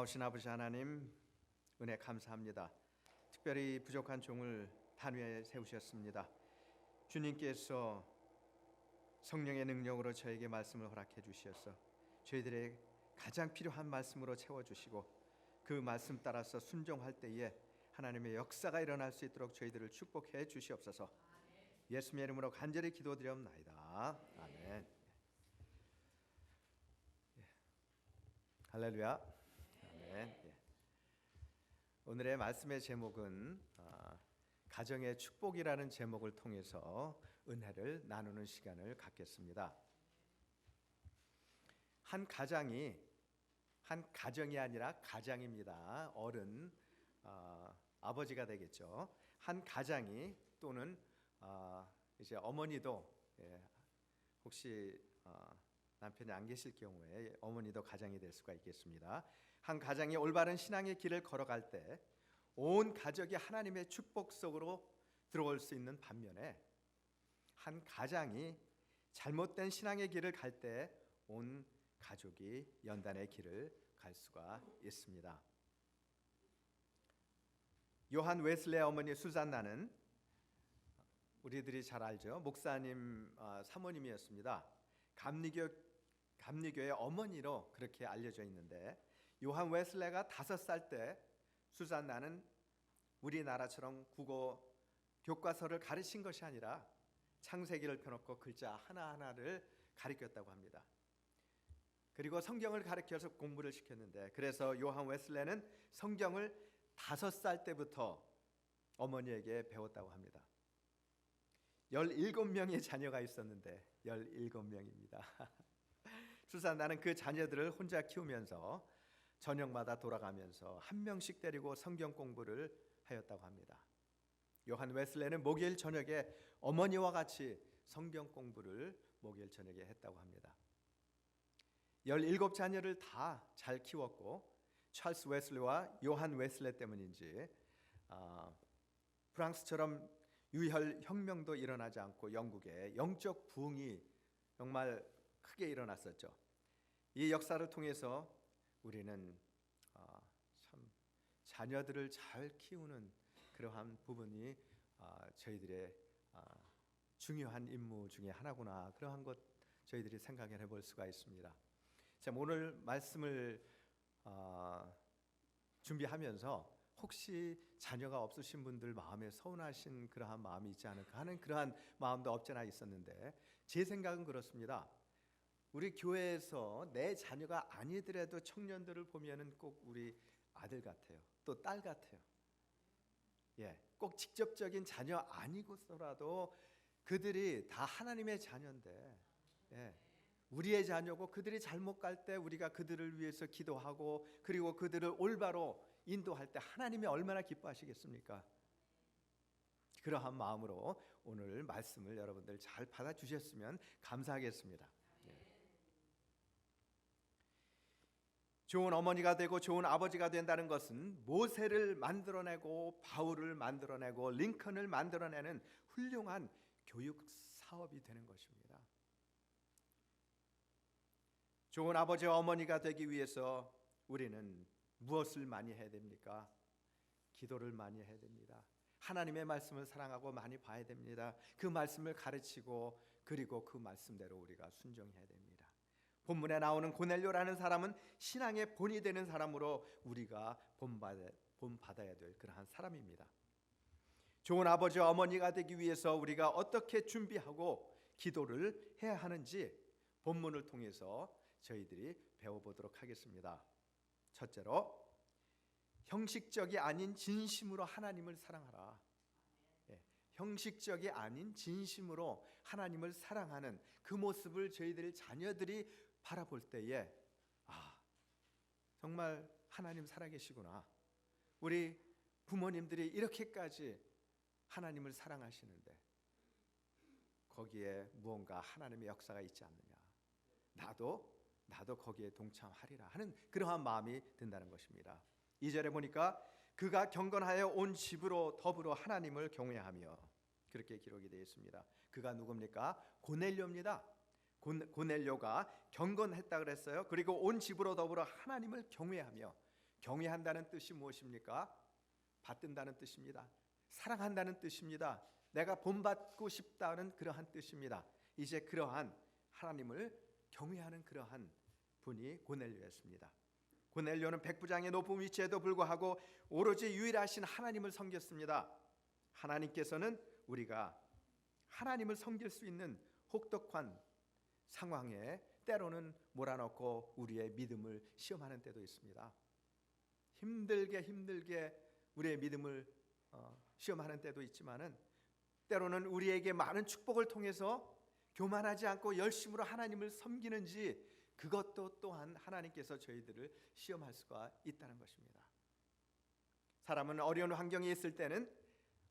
고마우신 아버지 하나님 은혜 감사합니다. 특별히 부족한 종을 단 위에 세우셨습니다. 주님께서 성령의 능력으로 저에게 말씀을 허락해 주셔서 저희들의 가장 필요한 말씀으로 채워 주시고 그 말씀 따라서 순종할 때에 하나님의 역사가 일어날 수 있도록 저희들을 축복해 주시옵소서. 예수님의 이름으로 간절히 기도드리옵나이다. 아멘. 예. 할렐루야. 아멘. 예. 오늘의 말씀의 제목은 아, 가정의 축복이라는 제목을 통해서 은혜를 나누는 시간을 갖겠습니다. 한 가장이 한 가정이 아니라 가장입니다. 어른 아, 아버지가 되겠죠. 한 가장이 또는 아, 이제 어머니도 예, 혹시 아, 남편이 안 계실 경우에 어머니도 가장이 될 수가 있겠습니다. 한 가장이 올바른 신앙의 길을 걸어갈 때 온 가족이 하나님의 축복 속으로 들어올 수 있는 반면에 한 가장이 잘못된 신앙의 길을 갈 때 온 가족이 연단의 길을 갈 수가 있습니다. 요한 웨슬레 어머니 수잔나는 우리들이 잘 알죠. 목사님 아, 사모님이었습니다. 감리교 감리교의 어머니로 그렇게 알려져 있는데 요한 웨슬레가 다섯 살 때 수잔나는 우리나라처럼 국어 교과서를 가르친 것이 아니라 창세기를 펴놓고 글자 하나하나를 가르쳤다고 합니다. 그리고 성경을 가르쳐서 공부를 시켰는데 그래서 요한 웨슬레는 성경을 다섯 살 때부터 어머니에게 배웠다고 합니다. 17명의 자녀가 있었는데 17명입니다. 수산나는 그 자녀들을 혼자 키우면서 저녁마다 돌아가면서 한 명씩 데리고 성경 공부를 하였다고 합니다. 요한 웨슬레는 목요일 저녁에 어머니와 같이 성경 공부를 목요일 저녁에 했다고 합니다. 17 자녀를 다 잘 키웠고 찰스 웨슬레와 요한 웨슬레 때문인지 아, 프랑스처럼 유혈 혁명도 일어나지 않고 영국에 영적 부흥이 정말 크게 일어났었죠. 이 역사를 통해서 우리는 아, 참 자녀들을 잘 키우는 그러한 부분이 아, 저희들의 아, 중요한 임무 중에 하나구나 그러한 것 저희들이 생각해 볼 수가 있습니다. 자, 오늘 말씀을 아, 준비하면서 혹시 자녀가 없으신 분들 마음에 서운하신 그러한 마음이 있지 않을까 하는 그러한 마음도 없잖아 있었는데 제 생각은 그렇습니다. 우리 교회에서 내 자녀가 아니더라도 청년들을 보면은 꼭 우리 아들 같아요. 또 딸 같아요. 예, 꼭 직접적인 자녀 아니고서라도 그들이 다 하나님의 자녀인데, 예, 우리의 자녀고 그들이 잘못 갈 때 우리가 그들을 위해서 기도하고 그리고 그들을 올바로 인도할 때 하나님이 얼마나 기뻐하시겠습니까? 그러한 마음으로 오늘 말씀을 여러분들 잘 받아 주셨으면 감사하겠습니다. 예. 좋은 어머니가 되고 좋은 아버지가 된다는 것은 모세를 만들어내고 바울을 만들어내고 링컨을 만들어내는 훌륭한 교육 사업이 되는 것입니다. 좋은 아버지와 어머니가 되기 위해서 우리는 무엇을 많이 해야 됩니까? 기도를 많이 해야 됩니다. 하나님의 말씀을 사랑하고 많이 봐야 됩니다. 그 말씀을 가르치고 그리고 그 말씀대로 우리가 순종해야 됩니다. 본문에 나오는 고넬료라는 사람은 신앙의 본이 되는 사람으로 우리가 본받아, 본받아야 될 그러한 사람입니다. 좋은 아버지와 어머니가 되기 위해서 우리가 어떻게 준비하고 기도를 해야 하는지 본문을 통해서 저희들이 배워보도록 하겠습니다. 첫째로 형식적이 아닌 진심으로 하나님을 사랑하라. 예, 형식적이 아닌 진심으로 하나님을 사랑하는 그 모습을 저희들 자녀들이 바라볼 때에 아 정말 하나님 살아계시구나. 우리 부모님들이 이렇게까지 하나님을 사랑하시는데 거기에 무언가 하나님의 역사가 있지 않느냐. 나도 나도 거기에 동참하리라 하는 그러한 마음이 든다는 것입니다. 2절에 보니까 그가 경건하여 온 집으로 더불어 하나님을 경외하며 그렇게 기록이 되어 있습니다. 그가 누굽니까? 고넬료입니다. 고넬료가 경건했다 그랬어요. 그리고 온 집으로 더불어 하나님을 경외하며 경외한다는 뜻이 무엇입니까? 받든다는 뜻입니다. 사랑한다는 뜻입니다. 내가 본받고 싶다는 그러한 뜻입니다. 이제 그러한 하나님을 경외하는 그러한 분이 고넬료였습니다. 고넬료는 백부장의 높은 위치에도 불구하고 오로지 유일하신 하나님을 섬겼습니다. 하나님께서는 우리가 하나님을 섬길 수 있는 혹독한 상황에 때로는 몰아넣고 우리의 믿음을 시험하는 때도 있습니다. 힘들게 힘들게 우리의 믿음을 어, 시험하는 때도 있지만은 때로는 우리에게 많은 축복을 통해서 교만하지 않고 열심으로 하나님을 섬기는지 그것도 또한 하나님께서 저희들을 시험할 수가 있다는 것입니다. 사람은 어려운 환경에 있을 때는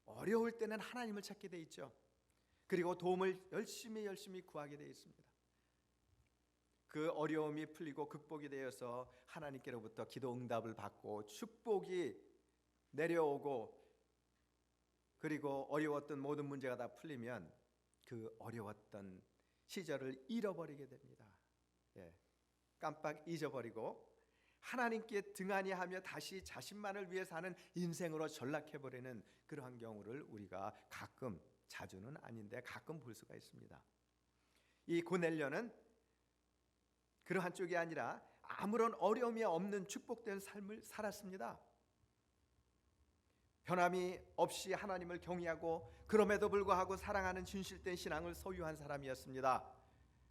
어려울 때는 하나님을 찾게 돼 있죠. 그리고 도움을 열심히 열심히 구하게 돼 있습니다. 그 어려움이 풀리고 극복이 되어서 하나님께로부터 기도 응답을 받고 축복이 내려오고 그리고 어려웠던 모든 문제가 다 풀리면 그 어려웠던 시절을 잃어버리게 됩니다. 예, 깜빡 잊어버리고 하나님께 등한히 하며 다시 자신만을 위해 사는 인생으로 전락해버리는 그러한 경우를 우리가 가끔 자주는 아닌데 가끔 볼 수가 있습니다. 이 고넬료는 그러한 쪽이 아니라 아무런 어려움이 없는 축복된 삶을 살았습니다. 변함이 없이 하나님을 경외하고 그럼에도 불구하고 사랑하는 진실된 신앙을 소유한 사람이었습니다.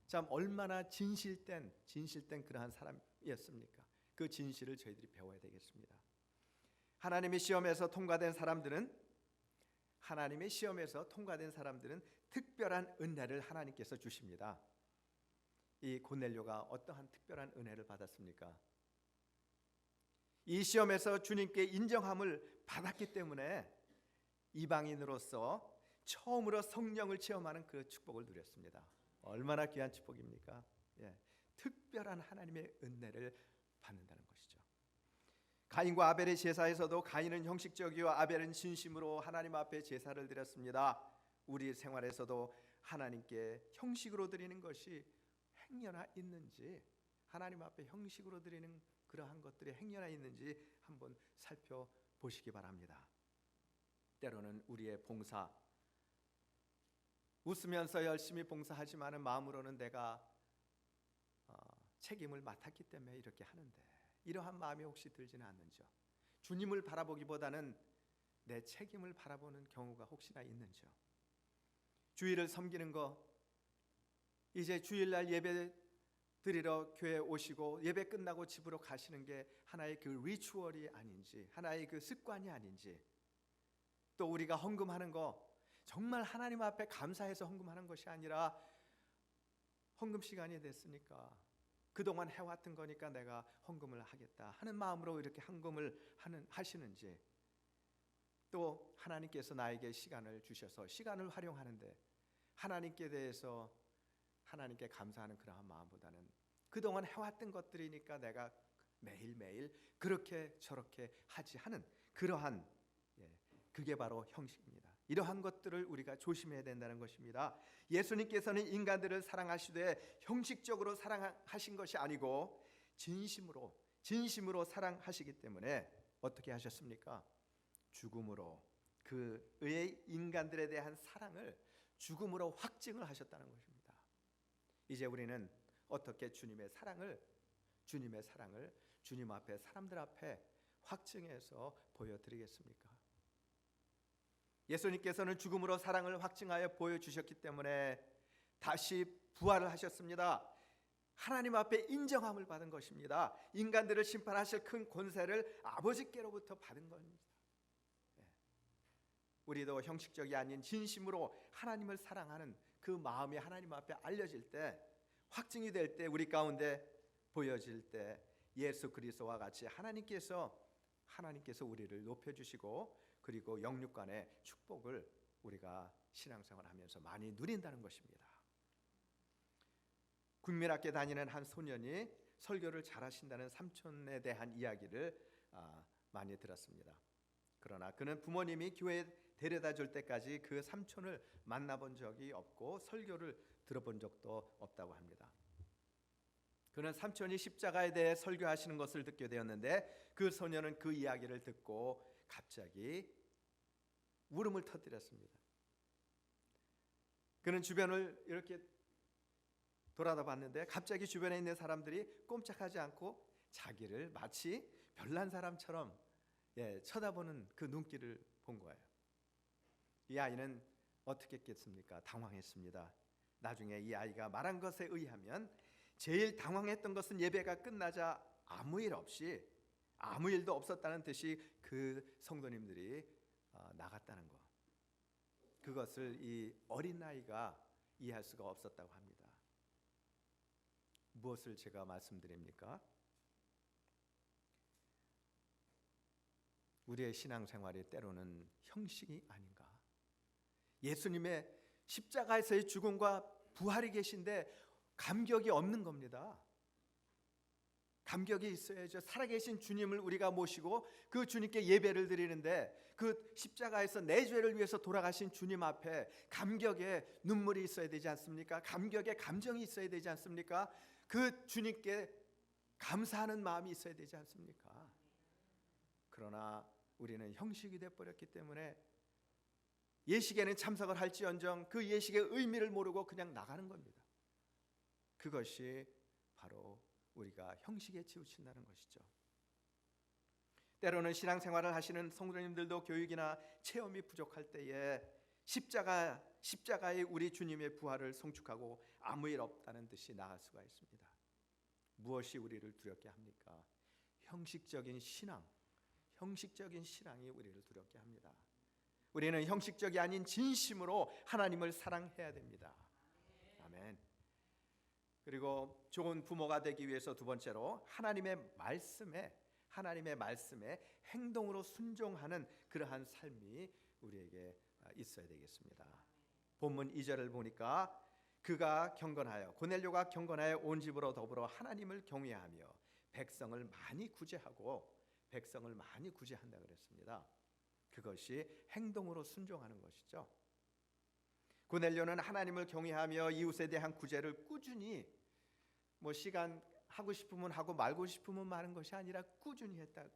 참 얼마나 진실된 진실된 그러한 사람이었습니까? 그 진실을 저희들이 배워야 되겠습니다. 하나님의 시험에서 통과된 사람들은 하나님의 시험에서 통과된 사람들은 특별한 은혜를 하나님께서 주십니다. 이 고넬료가 어떠한 특별한 은혜를 받았습니까? 이 시험에서 주님께 인정함을 받았기 때문에 이방인으로서 처음으로 성령을 체험하는 그 축복을 누렸습니다. 얼마나 귀한 축복입니까? 예, 특별한 하나님의 은혜를 받는다는 것이죠. 가인과 아벨의 제사에서도 가인은 형식적이요 아벨은 진심으로 하나님 앞에 제사를 드렸습니다. 우리 생활에서도 하나님께 형식으로 드리는 것이 행여나 있는지 하나님 앞에 형식으로 드리는 그러한 것들이 행여나 있는지 한번 살펴보시기 바랍니다. 때로는 우리의 봉사 웃으면서 열심히 봉사하지만은 마음으로는 내가 어, 책임을 맡았기 때문에 이렇게 하는데 이러한 마음이 혹시 들지는 않는지요? 주님을 바라보기보다는 내 책임을 바라보는 경우가 혹시나 있는지요? 주일을 섬기는 거 이제 주일날 예배 드리러 교회 오시고 예배 끝나고 집으로 가시는 게 하나의 그 리추얼이 아닌지 하나의 그 습관이 아닌지. 또 우리가 헌금하는 거 정말 하나님 앞에 감사해서 헌금하는 것이 아니라 헌금 시간이 됐으니까 그동안 해왔던 거니까 내가 헌금을 하겠다 하는 마음으로 이렇게 헌금을 하는 하시는지. 또 하나님께서 나에게 시간을 주셔서 시간을 활용하는데 하나님께 대해서 하나님께 감사하는 그러한 마음보다는 그동안 해왔던 것들이니까 내가 매일매일 그렇게 저렇게 하지 하는 그러한 예, 그게 바로 형식입니다. 이러한 것들을 우리가 조심해야 된다는 것입니다. 예수님께서는 인간들을 사랑하시되 형식적으로 사랑하신 것이 아니고 진심으로 진심으로 사랑하시기 때문에 어떻게 하셨습니까? 죽음으로 그의 인간들에 대한 사랑을 죽음으로 확증을 하셨다는 것입니다. 이제 우리는 어떻게 주님의 사랑을 주님의 사랑을 주님 앞에 사람들 앞에 확증해서 보여드리겠습니까? 예수님께서는 죽음으로 사랑을 확증하여 보여주셨기 때문에 다시 부활을 하셨습니다. 하나님 앞에 인정함을 받은 것입니다. 인간들을 심판하실 큰 권세를 아버지께로부터 받은 겁니다. 예. 우리도 형식적이 아닌 진심으로 하나님을 사랑하는 그 마음이 하나님 앞에 알려질 때 확증이 될 때 우리 가운데 보여질 때 예수 그리스도와 같이 하나님께서 하나님께서 우리를 높여 주시고 그리고 영육 간의 축복을 우리가 신앙생활하면서 많이 누린다는 것입니다. 국민학교 다니는 한 소년이 설교를 잘하신다는 삼촌에 대한 이야기를 아, 많이 들었습니다. 그러나 그는 부모님이 교회 데려다 줄 때까지 그 삼촌을 만나본 적이 없고 설교를 들어본 적도 없다고 합니다. 그는 삼촌이 십자가에 대해 설교하시는 것을 듣게 되었는데 그 소녀는 그 이야기를 듣고 갑자기 울음을 터뜨렸습니다. 그는 주변을 이렇게 돌아다 봤는데 갑자기 주변에 있는 사람들이 꼼짝하지 않고 자기를 마치 별난 사람처럼 예, 쳐다보는 그 눈길을 본 거예요. 이 아이는 어떻게 했겠습니까? 당황했습니다. 나중에 이 아이가 말한 것에 의하면 제일 당황했던 것은 예배가 끝나자 아무 일 없이 아무 일도 없었다는 듯이 그 성도님들이 어, 나갔다는 것. 그것을 이 어린 아이가 이해할 수가 없었다고 합니다. 무엇을 제가 말씀드립니까? 우리의 신앙생활이 때로는 형식이 아닌가? 예수님의 십자가에서의 죽음과 부활이 계신데 감격이 없는 겁니다. 감격이 있어야죠. 살아계신 주님을 우리가 모시고 그 주님께 예배를 드리는데 그 십자가에서 내 죄를 위해서 돌아가신 주님 앞에 감격의 눈물이 있어야 되지 않습니까? 감격의 감정이 있어야 되지 않습니까? 그 주님께 감사하는 마음이 있어야 되지 않습니까? 그러나 우리는 형식이 돼 버렸기 때문에 예식에는 참석을 할지언정 그 예식의 의미를 모르고 그냥 나가는 겁니다. 그것이 바로 우리가 형식에 치우친다는 것이죠. 때로는 신앙생활을 하시는 성도님들도 교육이나 체험이 부족할 때에 십자가 십자가의 우리 주님의 부활을 송축하고 아무 일 없다는 듯이 나갈 수가 있습니다. 무엇이 우리를 두렵게 합니까? 형식적인 신앙, 형식적인 신앙이 우리를 두렵게 합니다. 우리는 형식적이 아닌 진심으로 하나님을 사랑해야 됩니다. 아멘. 그리고 좋은 부모가 되기 위해서 두 번째로 하나님의 말씀에 하나님의 말씀에 행동으로 순종하는 그러한 삶이 우리에게 있어야 되겠습니다. 본문 2절을 보니까 그가 경건하여 고넬료가 경건하여 온 집으로 더불어 하나님을 경외하며 백성을 많이 구제하고 백성을 많이 구제한다 그랬습니다. 그것이 행동으로 순종하는 것이죠. 고넬료는 하나님을 경외하며 이웃에 대한 구제를 꾸준히 뭐 시간 하고 싶으면 하고 말고 싶으면 마는 것이 아니라 꾸준히 했다고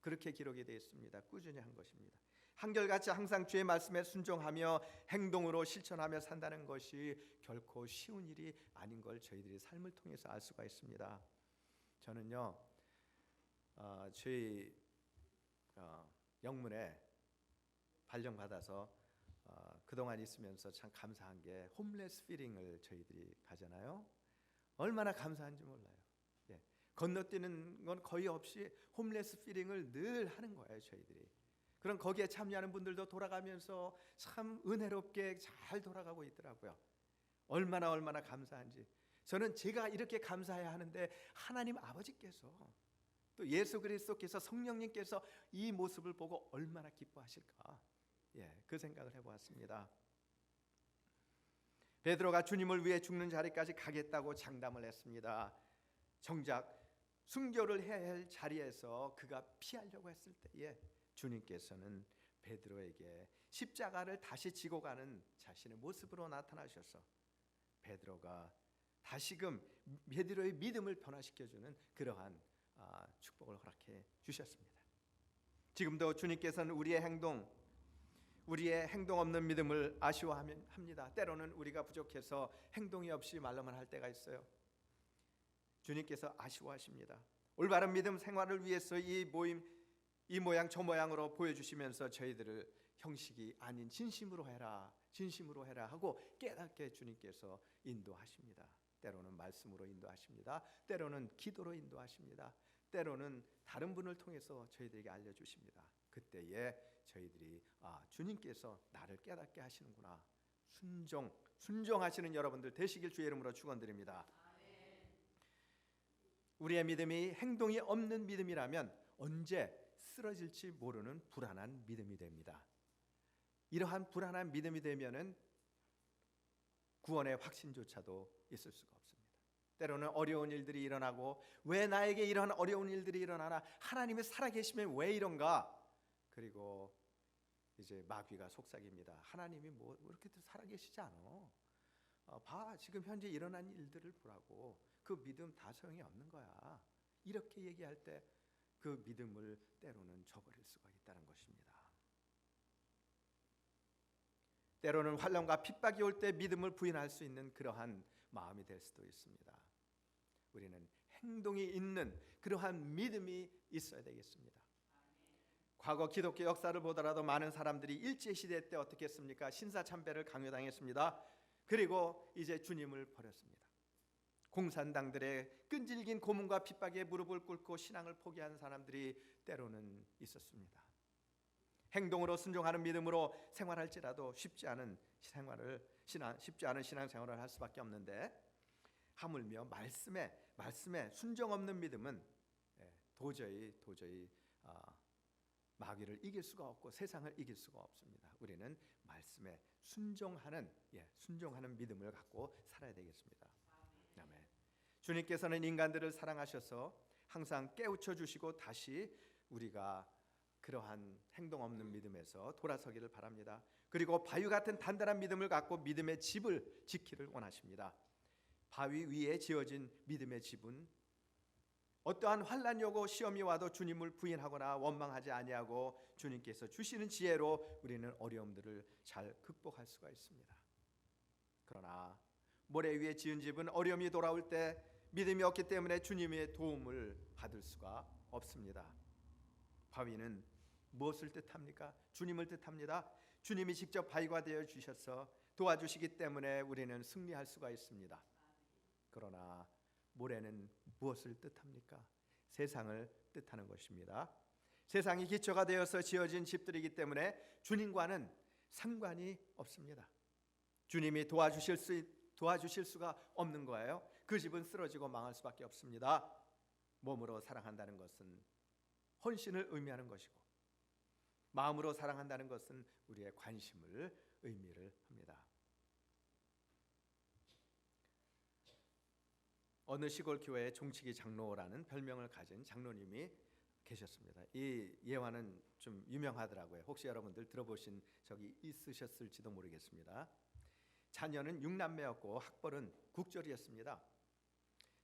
그렇게 기록이 되어 있습니다. 꾸준히 한 것입니다. 한결같이 항상 주의 말씀에 순종하며 행동으로 실천하며 산다는 것이 결코 쉬운 일이 아닌 걸 저희들이 삶을 통해서 알 수가 있습니다. 저는요, 어, 저희 어, 영문에 발령받아서 어, 그동안 있으면서 참 감사한 게 홈레스 피링을 저희들이 가잖아요. 얼마나 감사한지 몰라요. 예. 건너뛰는 건 거의 없이 홈레스 피링을 늘 하는 거예요, 저희들이. 그럼 거기에 참여하는 분들도 돌아가면서 참 은혜롭게 잘 돌아가고 있더라고요. 얼마나 얼마나 감사한지. 저는 제가 이렇게 감사해야 하는데 하나님 아버지께서 또 예수 그리스도께서 성령님께서 이 모습을 보고 얼마나 기뻐하실까? 예, 그 생각을 해보았습니다. 베드로가 주님을 위해 죽는 자리까지 가겠다고 장담을 했습니다. 정작 순교를 해야 할 자리에서 그가 피하려고 했을 때에 주님께서는 베드로에게 십자가를 다시 지고 가는 자신의 모습으로 나타나셔서 베드로가 다시금 베드로의 믿음을 변화시켜 주는 그러한 아, 축복을 허락해 주셨습니다. 지금도 주님께서는 우리의 행동 우리의 행동 없는 믿음을 아쉬워합니다. 때로는 우리가 부족해서 행동이 없이 말로만 할 때가 있어요. 주님께서 아쉬워하십니다. 올바른 믿음 생활을 위해서 이 모임 이 모양 저 모양으로 보여주시면서 저희들을 형식이 아닌 진심으로 해라 진심으로 해라 하고 깨닫게 주님께서 인도하십니다. 때로는 말씀으로 인도하십니다. 때로는 기도로 인도하십니다. 때로는 다른 분을 통해서 저희들에게 알려주십니다. 그때에 저희들이 아 주님께서 나를 깨닫게 하시는구나 순종 순종하시는 여러분들 되시길 주의 이름으로 축원드립니다. 우리의 믿음이 행동이 없는 믿음이라면 언제 쓰러질지 모르는 불안한 믿음이 됩니다. 이러한 불안한 믿음이 되면은 구원의 확신조차도 있을 수가 없습니다. 때로는 어려운 일들이 일어나고 왜 나에게 이런 어려운 일들이 일어나나 하나님이 살아계시면 왜 이런가? 그리고 이제 마귀가 속삭입니다. 하나님이 뭐 이렇게 살아계시지 않아. 어, 봐 지금 현재 일어난 일들을 보라고 그 믿음 다 소용이 없는 거야. 이렇게 얘기할 때 그 믿음을 때로는 저버릴 수가 있다는 것입니다. 때로는 환란과 핍박이 올 때 믿음을 부인할 수 있는 그러한 마음이 될 수도 있습니다. 우리는 행동이 있는 그러한 믿음이 있어야 되겠습니다. 과거 기독교 역사를 보더라도 많은 사람들이 일제 시대 때 어떻게 했습니까? 신사 참배를 강요당했습니다. 그리고 이제 주님을 버렸습니다. 공산당들의 끈질긴 고문과 핍박에 무릎을 꿇고 신앙을 포기한 사람들이 때로는 있었습니다. 행동으로 순종하는 믿음으로 생활할지라도 쉽지 않은 생활을 신앙 쉽지 않은 신앙 생활을 할 수밖에 없는데 하물며 말씀에 말씀에 순종 없는 믿음은 예, 도저히 도저히 아, 마귀를 이길 수가 없고 세상을 이길 수가 없습니다. 우리는 말씀에 순종하는 예, 순종하는 믿음을 갖고 살아야 되겠습니다. 아멘. 주님께서는 인간들을 사랑하셔서 항상 깨우쳐 주시고 다시 우리가 그러한 행동 없는 믿음에서 돌아서기를 바랍니다. 그리고 바위 같은 단단한 믿음을 갖고 믿음의 집을 지키를 원하십니다. 바위 위에 지어진 믿음의 집은 어떠한 환란이 오고 시험이 와도 주님을 부인하거나 원망하지 아니하고 주님께서 주시는 지혜로 우리는 어려움들을 잘 극복할 수가 있습니다. 그러나 모래 위에 지은 집은 어려움이 돌아올 때 믿음이 없기 때문에 주님의 도움을 받을 수가 없습니다. 바위는 무엇을 뜻합니까? 주님을 뜻합니다. 주님이 직접 바위가 되어 주셔서 도와주시기 때문에 우리는 승리할 수가 있습니다. 그러나 모래는 무엇을 뜻합니까? 세상을 뜻하는 것입니다. 세상이 기초가 되어서 지어진 집들이기 때문에 주님과는 상관이 없습니다. 주님이 도와주실 수 도와주실 수가 없는 거예요. 그 집은 쓰러지고 망할 수밖에 없습니다. 몸으로 사랑한다는 것은 헌신을 의미하는 것이고 마음으로 사랑한다는 것은 우리의 관심을 의미를 합니다. 어느 시골 교회에 종치기 장로라는 별명을 가진 장로님이 계셨습니다. 이 예화는 좀 유명하더라고요. 혹시 여러분들 들어보신 적이 있으셨을지도 모르겠습니다. 자녀는 육남매였고 학벌은 국절이었습니다.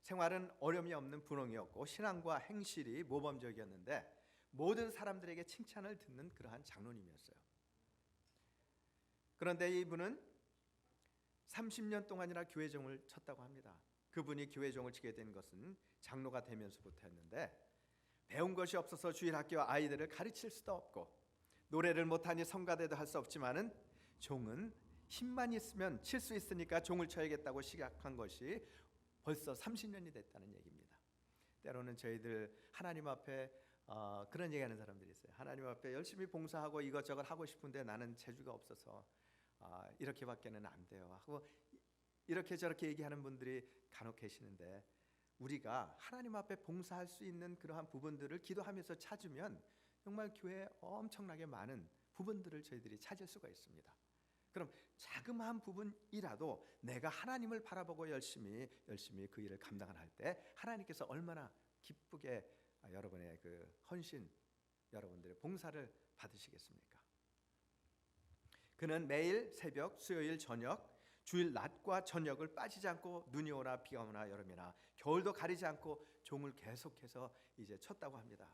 생활은 어려움이 없는 분홍이었고 신앙과 행실이 모범적이었는데 모든 사람들에게 칭찬을 듣는 그러한 장로님이었어요. 그런데 이분은 30년 동안이나 교회종을 쳤다고 합니다. 그분이 교회종을 치게 된 것은 장로가 되면서부터였는데 배운 것이 없어서 주일 학교 아이들을 가르칠 수도 없고 노래를 못하니 성가대도 할 수 없지만은 종은 힘만 있으면 칠 수 있으니까 종을 쳐야겠다고 시작한 것이 벌써 30년이 됐다는 얘기입니다. 때로는 저희들 하나님 앞에 어, 그런 얘기하는 사람들이 있어요. 하나님 앞에 열심히 봉사하고 이것저것 하고 싶은데 나는 재주가 없어서 아, 이렇게밖에는 안 돼요. 하고 이렇게 저렇게 얘기하는 분들이 간혹 계시는데 우리가 하나님 앞에 봉사할 수 있는 그러한 부분들을 기도하면서 찾으면 정말 교회에 엄청나게 많은 부분들을 저희들이 찾을 수가 있습니다. 그럼 자그마한 부분이라도 내가 하나님을 바라보고 열심히 열심히 그 일을 감당할 때 하나님께서 얼마나 기쁘게 여러분의 그 헌신 여러분들의 봉사를 받으시겠습니까? 그는 매일 새벽 수요일 저녁 주일 낮과 저녁을 빠지지 않고 눈이 오나 비가 오나 여름이나 겨울도 가리지 않고 종을 계속해서 이제 쳤다고 합니다.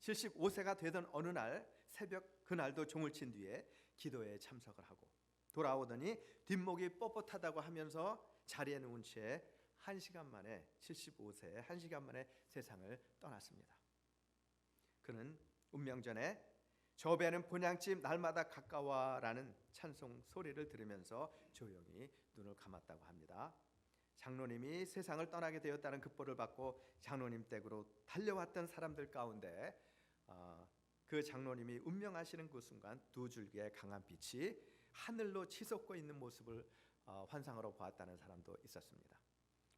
75세가 되던 어느 날 새벽 그날도 종을 친 뒤에 기도에 참석을 하고 돌아오더니 뒷목이 뻣뻣하다고 하면서 자리에 누운 채 1시간 만에 75세에 1시간 만에 세상을 떠났습니다. 그는 운명 전에 저 배는 본향집 날마다 가까워라는 찬송 소리를 들으면서 조용히 눈을 감았다고 합니다. 장로님이 세상을 떠나게 되었다는 급보를 받고 장로님 댁으로 달려왔던 사람들 가운데 어, 그 장로님이 운명하시는 그 순간 두 줄기의 강한 빛이 하늘로 치솟고 있는 모습을 어, 환상으로 보았다는 사람도 있었습니다.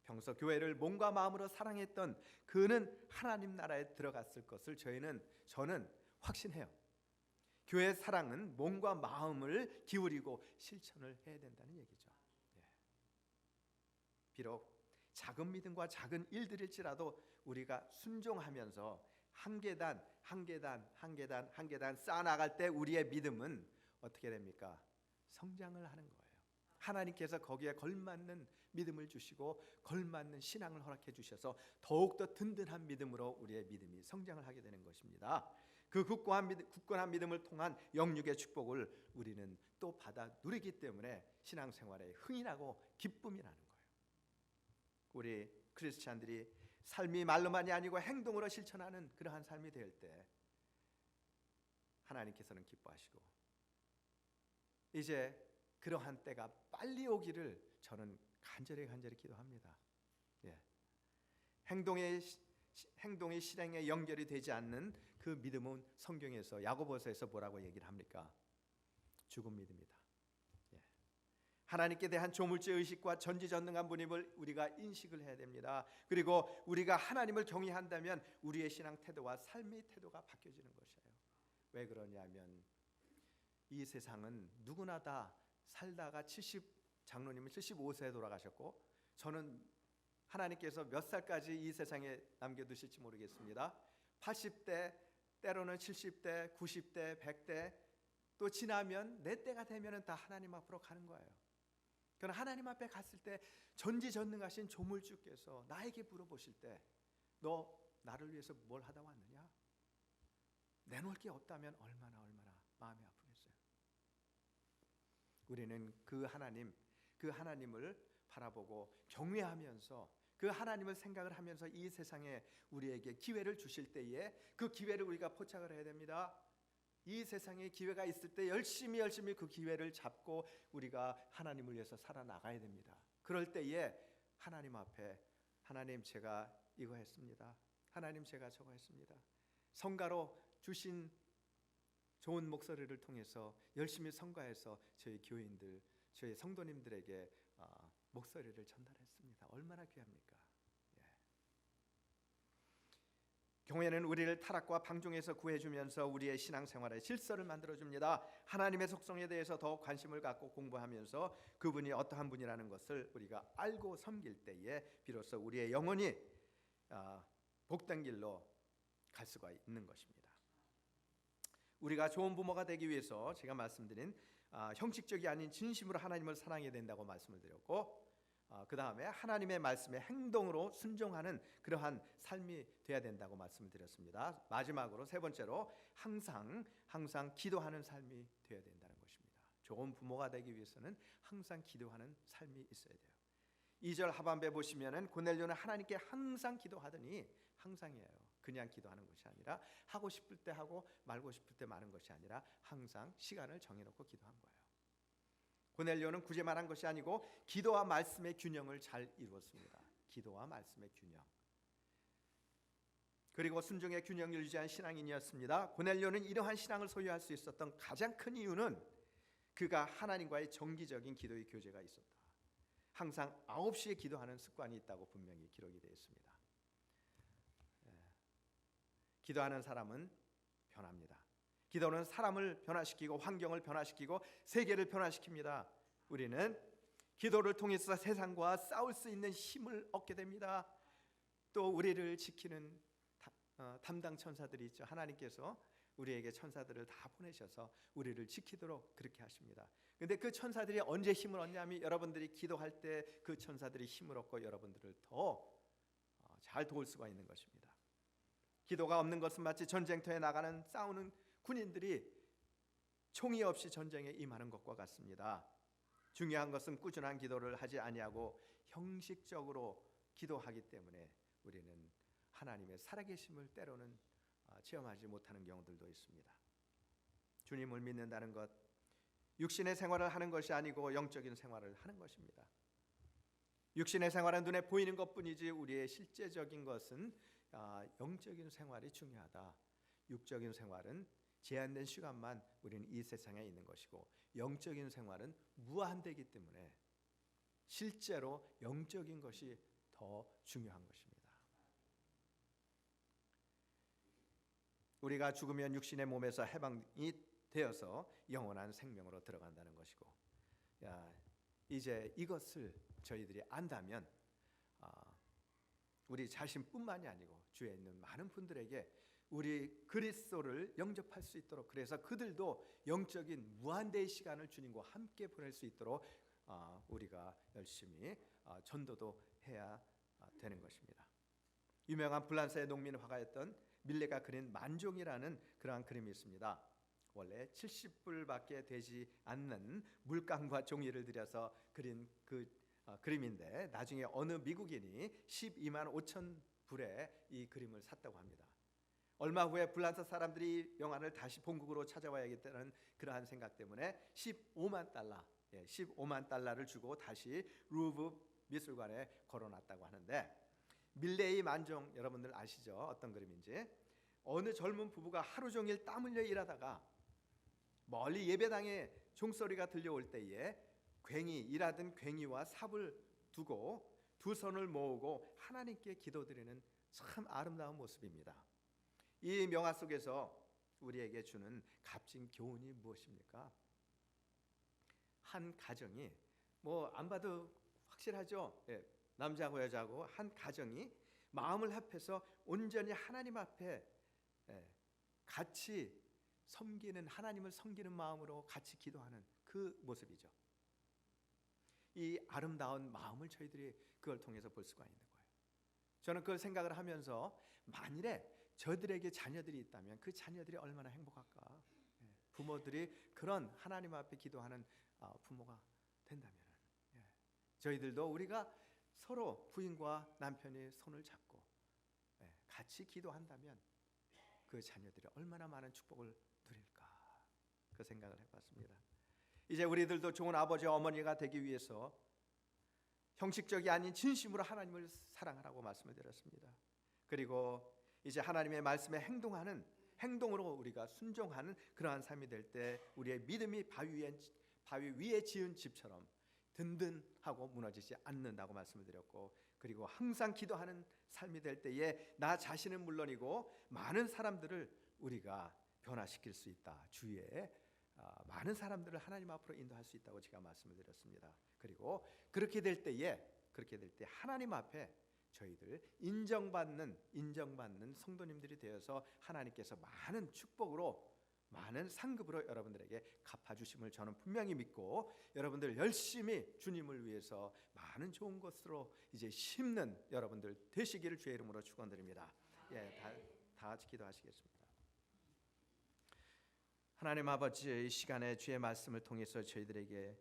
평소 교회를 몸과 마음으로 사랑했던 그는 하나님 나라에 들어갔을 것을 저희는 저는 확신해요. 교회 사랑은 몸과 마음을 기울이고 실천을 해야 된다는 얘기죠. 예. 비록 작은 믿음과 작은 일들일지라도 우리가 순종하면서 한 계단 한 계단 한 계단 한 계단 쌓아나갈 때 우리의 믿음은 어떻게 됩니까? 성장을 하는 거예요. 하나님께서 거기에 걸맞는 믿음을 주시고 걸맞는 신앙을 허락해 주셔서 더욱더 든든한 믿음으로 우리의 믿음이 성장을 하게 되는 것입니다. 그 굳건한, 믿음, 굳건한 믿음을 통한 영육의 축복을 우리는 또 받아 누리기 때문에 신앙생활에 흥이 나고 기쁨이 나는 거예요. 우리 크리스찬들이 삶이 말로만이 아니고 행동으로 실천하는 그러한 삶이 될 때 하나님께서는 기뻐하시고 이제 그러한 때가 빨리 오기를 저는 간절히 간절히 기도합니다. 예. 행동의 시- 행동의 실행에 연결이 되지 않는 그 믿음은 성경에서 야고보서에서 뭐라고 얘기를 합니까? 죽은 믿음이다. 예. 하나님께 대한 조물주 의식과 전지전능한 분임을 우리가 인식을 해야 됩니다. 그리고 우리가 하나님을 경외한다면 우리의 신앙 태도와 삶의 태도가 바뀌어지는 것이에요. 왜 그러냐면 이 세상은 누구나 다 살다가 70 장로님은 75세에 돌아가셨고 저는 하나님께서 몇 살까지 이 세상에 남겨두실지 모르겠습니다. 80대 때로는 70대, 90대, 100대 또 지나면 내 때가 되면은 다 하나님 앞으로 가는 거예요. 그러나 하나님 앞에 갔을 때 전지전능하신 조물주께서 나에게 물어보실 때 너 나를 위해서 뭘 하다 왔느냐? 내놓을 게 없다면 얼마나 얼마나 마음이 아프겠어요. 우리는 그 하나님, 그 하나님을 바라보고 경외하면서 그 하나님을 생각을 하면서 이 세상에 우리에게 기회를 주실 때에 그 기회를 우리가 포착을 해야 됩니다. 이 세상에 기회가 있을 때 열심히 열심히 그 기회를 잡고 우리가 하나님을 위해서 살아나가야 됩니다. 그럴 때에 하나님 앞에 하나님 제가 이거 했습니다. 하나님 제가 저거 했습니다. 성가로 주신 좋은 목소리를 통해서 열심히 성가해서 저희 교인들, 저희 성도님들에게 아, 목소리를 전달했습니다. 얼마나 귀합니까? 예. 교회는 우리를 타락과 방종에서 구해주면서 우리의 신앙생활에 질서를 만들어줍니다. 하나님의 속성에 대해서 더 관심을 갖고 공부하면서 그분이 어떠한 분이라는 것을 우리가 알고 섬길 때에 비로소 우리의 영혼이 아, 복된 길로 갈 수가 있는 것입니다. 우리가 좋은 부모가 되기 위해서 제가 말씀드린 아, 형식적이 아닌 진심으로 하나님을 사랑해야 된다고 말씀을 드렸고 그 다음에 하나님의 말씀에 행동으로 순종하는 그러한 삶이 돼야 된다고 말씀을 드렸습니다. 마지막으로 세 번째로 항상 항상 기도하는 삶이 되어야 된다는 것입니다. 좋은 부모가 되기 위해서는 항상 기도하는 삶이 있어야 돼요. 2절 하반부에 보시면은 고넬료는 하나님께 항상 기도하더니 항상이에요. 그냥 기도하는 것이 아니라 하고 싶을 때 하고 말고 싶을 때 마는 것이 아니라 항상 시간을 정해놓고 기도한 거예요. 고넬료는 굳이 말한 것이 아니고 기도와 말씀의 균형을 잘 이루었습니다. 기도와 말씀의 균형. 그리고 순종의 균형을 유지한 신앙인이었습니다. 고넬료는 이러한 신앙을 소유할 수 있었던 가장 큰 이유는 그가 하나님과의 정기적인 기도의 교제가 있었다. 항상 9시에 기도하는 습관이 있다고 분명히 기록이 되어 있습니다. 기도하는 사람은 변합니다. 기도는 사람을 변화시키고 환경을 변화시키고 세계를 변화시킵니다. 우리는 기도를 통해서 세상과 싸울 수 있는 힘을 얻게 됩니다. 또 우리를 지키는 어, 담당 천사들이 있죠. 하나님께서 우리에게 천사들을 다 보내셔서 우리를 지키도록 그렇게 하십니다. 근데 그 천사들이 언제 힘을 얻냐면 여러분들이 기도할 때 그 천사들이 힘을 얻고 여러분들을 더 잘 도울 수가 있는 것입니다. 기도가 없는 것은 마치 전쟁터에 나가는 싸우는 군인들이 총이 없이 전쟁에 임하는 것과 같습니다. 중요한 것은 꾸준한 기도를 하지 아니하고 형식적으로 기도하기 때문에 우리는 하나님의 살아계심을 때로는 아, 체험하지 못하는 경우들도 있습니다. 주님을 믿는다는 것, 육신의 생활을 하는 것이 아니고 영적인 생활을 하는 것입니다. 육신의 생활은 눈에 보이는 것뿐이지 우리의 실제적인 것은 아, 영적인 생활이 중요하다. 육적인 생활은 제한된 시간만 우리는 이 세상에 있는 것이고 영적인 생활은 무한되기 때문에 실제로 영적인 것이 더 중요한 것입니다. 우리가 죽으면 육신의 몸에서 해방이 되어서 영원한 생명으로 들어간다는 것이고, 야, 이제 이것을 저희들이 안다면 아, 우리 자신뿐만이 아니고 주에 있는 많은 분들에게 우리 그리스도를 영접할 수 있도록 그래서 그들도 영적인 무한대의 시간을 주님과 함께 보낼 수 있도록 아, 우리가 열심히 아, 전도도 해야 아, 되는 것입니다. 유명한 불란서의 농민 화가였던 밀레가 그린 만종이라는 그러한 그림이 있습니다. 원래 70불밖에 되지 않는 물감과 종이를 들여서 그린 그 어, 그림인데 나중에 어느 미국인이 12만 5천 불에 이 그림을 샀다고 합니다. 얼마 후에 불란서 사람들이 영화를 다시 본국으로 찾아와야겠다는 그러한 생각 때문에 15만 달러, 예, 15만 달러를 주고 다시 루브 미술관에 걸어놨다고 하는데 밀레이 만종 여러분들 아시죠? 어떤 그림인지 어느 젊은 부부가 하루 종일 땀 흘려 일하다가 멀리 예배당에 종소리가 들려올 때에 괭이 일하던 괭이와 삽을 두고 두 손을 모으고 하나님께 기도드리는 참 아름다운 모습입니다. 이 명화 속에서 우리에게 주는 값진 교훈이 무엇입니까? 한 가정이 뭐 안 봐도 확실하죠. 예, 남자고 여자고 한 가정이 마음을 합해서 온전히 하나님 앞에 예, 같이 섬기는 하나님을 섬기는 마음으로 같이 기도하는 그 모습이죠. 이 아름다운 마음을 저희들이 그걸 통해서 볼 수가 있는 거예요. 저는 그걸 생각을 하면서 만일에 저들에게 자녀들이 있다면 그 자녀들이 얼마나 행복할까? 예, 부모들이 그런 하나님 앞에 기도하는 아, 부모가 된다면 예, 저희들도 우리가 서로 부인과 남편이 손을 잡고 예, 같이 기도한다면 그 자녀들이 얼마나 많은 축복을 누릴까 그 생각을 해봤습니다. 이제 우리들도 좋은 아버지와 어머니가 되기 위해서 형식적이 아닌 진심으로 하나님을 사랑하라고 말씀을 드렸습니다. 그리고 이제 하나님의 말씀에 행동하는 행동으로 우리가 순종하는 그러한 삶이 될 때 우리의 믿음이 바위 위에 바위 위에 지은 집처럼 든든하고 무너지지 않는다고 말씀을 드렸고 그리고 항상 기도하는 삶이 될 때에 나 자신은 물론이고 많은 사람들을 우리가 변화시킬 수 있다. 주위에 아, 많은 사람들을 하나님 앞으로 인도할 수 있다고 제가 말씀을 드렸습니다. 그리고 그렇게 될 때에 그렇게 될 때 하나님 앞에 저희들 인정받는 인정받는 성도님들이 되어서 하나님께서 많은 축복으로 많은 상급으로 여러분들에게 갚아 주심을 저는 분명히 믿고 여러분들 열심히 주님을 위해서 많은 좋은 것으로 이제 심는 여러분들 되시기를 주의 이름으로 축원드립니다. 예, 다, 다 같이 기도하시겠습니다. 하나님 아버지 이 시간에 주의 말씀을 통해서 저희들에게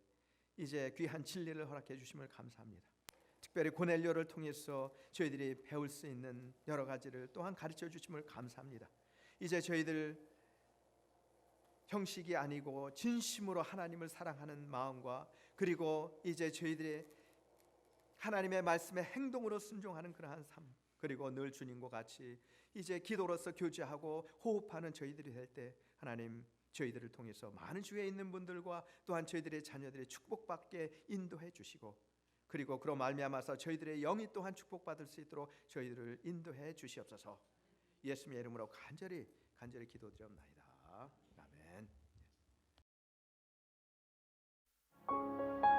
이제 귀한 진리를 허락해 주심을 감사합니다. 특별히 고넬료를 통해서 저희들이 배울 수 있는 여러 가지를 또한 가르쳐 주심을 감사합니다. 이제 저희들 형식이 아니고 진심으로 하나님을 사랑하는 마음과 그리고 이제 저희들의 하나님의 말씀에 행동으로 순종하는 그러한 삶 그리고 늘 주님과 같이 이제 기도로서 교제하고 호흡하는 저희들이 될 때 하나님 저희들을 통해서 많은 주위에 있는 분들과 또한 저희들의 자녀들의 축복받게 인도해 주시고 그리고 그로 말미암아서 저희들의 영이 또한 축복받을 수 있도록 저희들을 인도해 주시옵소서. 예수님의 이름으로 간절히 간절히 기도드리옵나이다. 아멘.